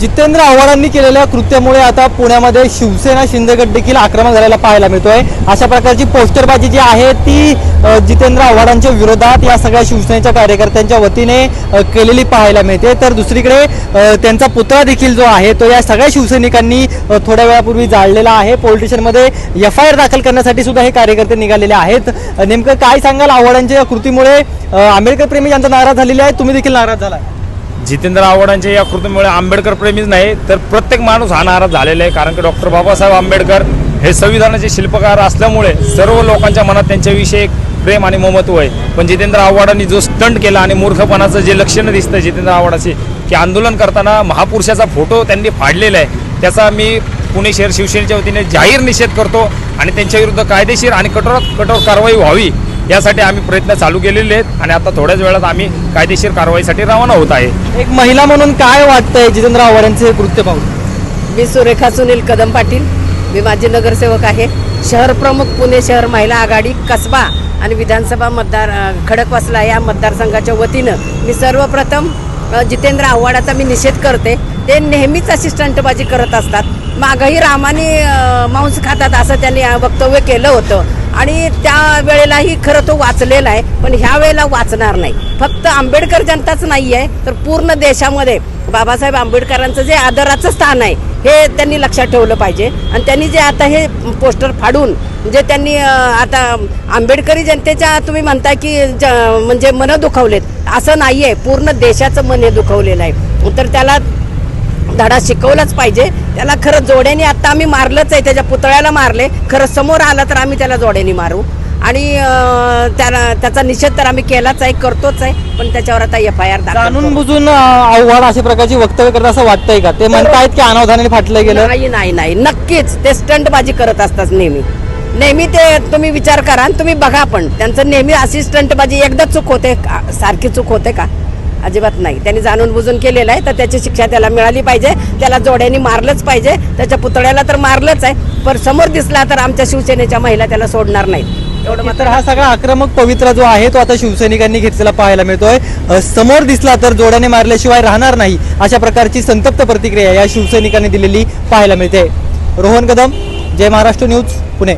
जितेंद्र आव्हाडांनी केलेल्या कृत्यामुळे आता पुण्यामध्ये शिवसेना शिंदेगड देखील आक्रमक झालेला पाहायला मिळतोय. अशा प्रकारची पोस्टरबाजी जी आहे ती जितेंद्र आव्हाडांच्या विरोधात या सगळ्या शिवसेनेच्या कार्यकर्त्यांच्या वतीने केलेली पाहायला मिळते. तर दुसरीकडे त्यांचा पुतळा देखील जो आहे तो या सगळ्या शिवसैनिकांनी थोड्या वेळापूर्वी जाळलेला आहे. पोलिटिशनमध्ये एफ आय आर दाखल करण्यासाठी सुद्धा हे कार्यकर्ते निघालेले आहेत. नेमकं काय सांगाल आव्हाडांच्या या कृतीमुळे? आंबेडकर प्रेमी यांचा नाराज झालेला आहे. तुम्ही देखील नाराज झाला जितेंद्र आव्हाडांच्या या कृतीमुळे आंबेडकर प्रेमीच नाही तर प्रत्येक माणूस हा नाराज झालेला आहे कारण की डॉक्टर बाबासाहेब आंबेडकर हे संविधानाचे शिल्पकार असल्यामुळे सर्व लोकांच्या मनात त्यांच्याविषयी एक प्रेम आणि ममत्व आहे. पण जितेंद्र आव्हाडांनी जो स्टंट केला आणि मूर्खपणाचं जे लक्षणं दिसतं जितेंद्र आव्हाडाचे की आंदोलन करताना महापुरुषाचा फोटो त्यांनी फाडलेला आहे. त्याचा मी पुणे शहर शिवसेनेच्या वतीने जाहीर निषेध करतो आणि त्यांच्या विरुद्ध कायदेशीर आणि कठोरात कठोर कारवाई व्हावी. यासाठी आम्ही प्रयत्न चालू केलेले आहेत आणि आता थोड्याच वेळात आम्ही कायदेशीर कारवाईसाठी रवाना होत आहे. एक महिला म्हणून काय वाटतंय जितेंद्र आव्हाडांचे हे कृत्य पाहून? मी सुरेखा सुनील कदम पाटील. मी माजी नगरसेवक आहे. शहर प्रमुख पुणे शहर महिला आघाडी कसबा आणि विधानसभा मतदार खडकवासला या मतदारसंघाच्या वतीनं मी सर्वप्रथम जितेंद्र आव्हाडाचा मी निषेध करते. ते नेहमीच अशी स्टंटबाजी करत असतात. मागही रामाने मांस खातात असं त्यांनी वक्तव्य केलं होतं. आणि त्या वेळेलाही खरं तो वाचलेला आहे पण ह्या वेळेला वाचणार नाही. फक्त आंबेडकर जनताच नाही आहे तर पूर्ण देशामध्ये बाबासाहेब आंबेडकरांचं जे आदराचं स्थान आहे हे त्यांनी लक्षात ठेवलं पाहिजे. आणि त्यांनी जे आता हे पोस्टर फाडून जे त्यांनी आता आंबेडकरी जनतेच्या तुम्ही म्हणताय की ज म्हणजे मनं दुखावलेत. असं नाही आहे पूर्ण देशाचं मन हे दुखवलेलं आहे. तर त्याला धडा शिकवलाच पाहिजे. त्याला खरं जोड्याने आता आम्ही मारलंच आहे त्याच्या पुतळ्याला मारले. खरं समोर आला तर आम्ही त्याला जोड्याने मारू. आणि त्याला त्याचा निषेध तर आम्ही केलाच आहे करतोच आहे पण त्याच्यावर आता एफ आय आर जाणून बुजून आव्हाड अशा प्रकारची वक्तव्य करत असं वाटतंय का? ते म्हणतायत की अनावधानाने फाटलं गेलं. नाही नाही नाही. नक्कीच ते स्टंटबाजी करत असतात नेहमी. नेहमी ते तुम्ही विचार करा तुम्ही बघा पण त्यांचं नेहमी अशी स्टंटबाजी एकदा चूक होते? सारखी चूक होते का? अजिबात नाही. त्यांनी जाणून बुजून केलेलं आहे तर त्याची शिक्षा त्याला मिळाली पाहिजे. त्याला जोड्याने मारलंच पाहिजे. त्याच्या पुतळ्याला तर मारलंच आहे पण समोर दिसला तर आमच्या शिवसेनेच्या महिला त्याला सोडणार नाहीत. तर मात्र हा सगळा आक्रमक पवित्रा जो आहे तो आता शिवसैनिकांनी घेतलेला पाहायला मिळतोय. समोर दिसला तर जोड्याने मारल्याशिवाय राहणार नाही अशा प्रकारची संतप्त प्रतिक्रिया या शिवसैनिकांनी दिलेली पाहायला मिळते. रोहन कदम जय महाराष्ट्र न्यूज पुणे.